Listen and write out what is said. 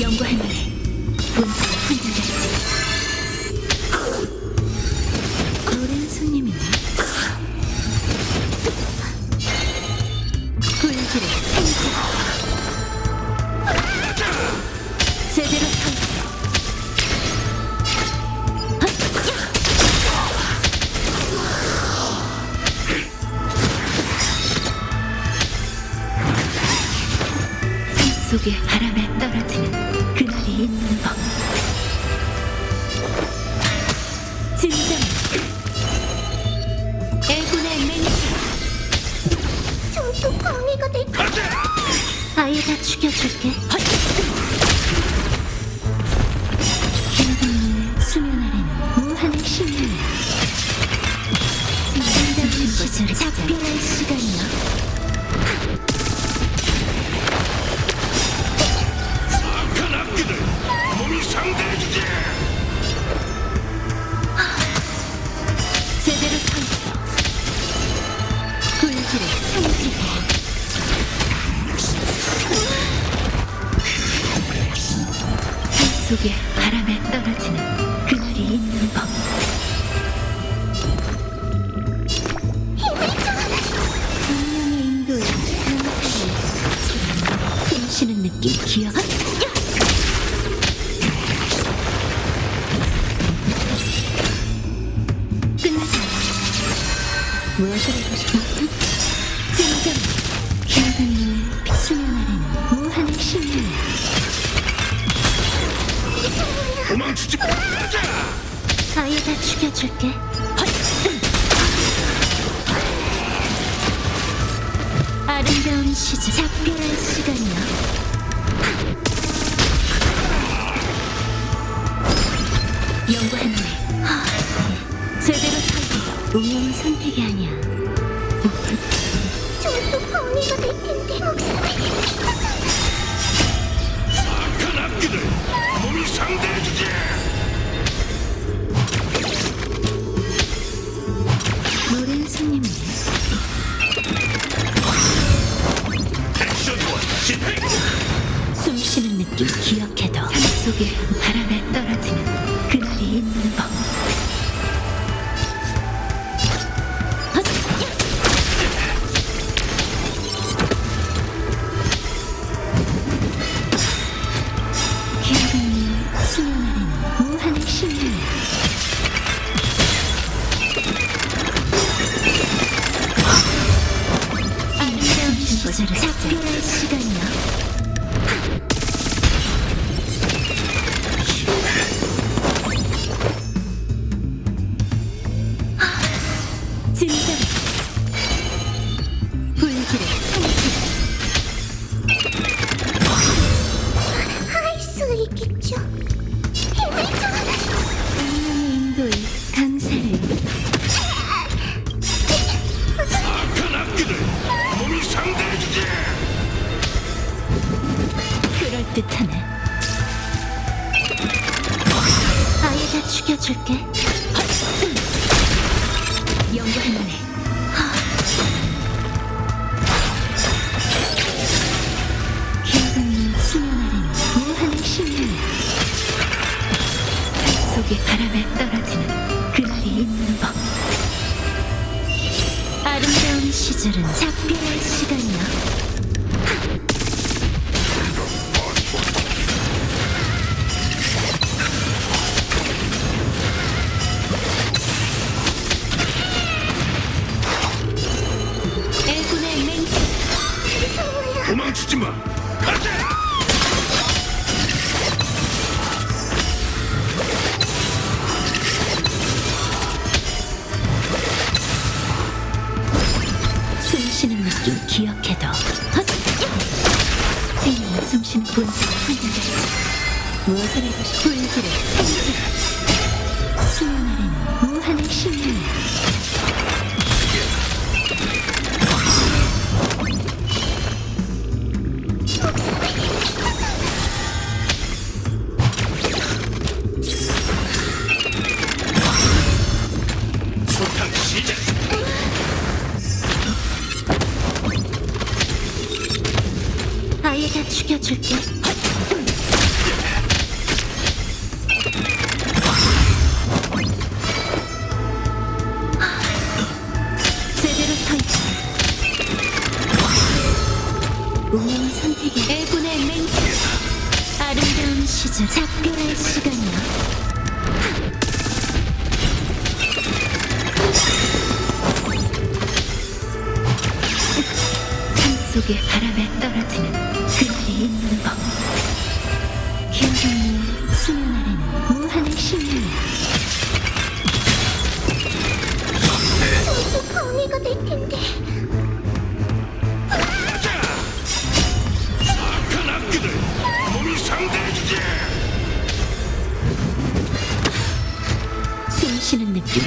연구할 만해. 본성 속의 바람에 떨어지는 그날이 있는 법. 진정. 애군의 맹세. 저도 방해가 될 아예 다 죽여줄게. 기어다니는 수면 아래는 무한의 신명이야. 진정한 시절 작별할 시간이야. 속의 바람에 떨어지는 그날이 있는 법. 운명의 인도에 감사를 힘쉬는 느낌 기억. 않아. 무엇을 하고 싶어? 진정. 도망치지 마 가자 아예 다 죽여줄게. 아름다운 시절, 작별할 시간이야. 만해. 하, 제대로 서 있어. 운명은 선택이 아니야. 저도 방해가 될 텐데 목숨을 악한 악기들 몸이 상대해 시절을 작별할 시간이야. 진정 듯하네. 아예 다 죽여줄게. 만해 기억은 수면 아래는 무한의 산 속의 바람에 떨어지는 그날이 있는 법. 아름다운 시절은 작별할 시간이야 기억해둬. 헛! 생명이 숨 쉬는 본성을 흔들렸지 무엇을 하고 싶어 불길의 생지. 수면 아래는 무한의 신명이야 죽여줄게. 제대로 서 있어. 운명의 선택이 애군의 맹세. 아름다운 시절 작별할 시간이야. 속의 바람에 떨어지는 있는 법 기억은 수면 아래는 무한의 저도 방해가 될 텐데. 악한 악기들 몸이 상대해주지! 숨 쉬는 느낌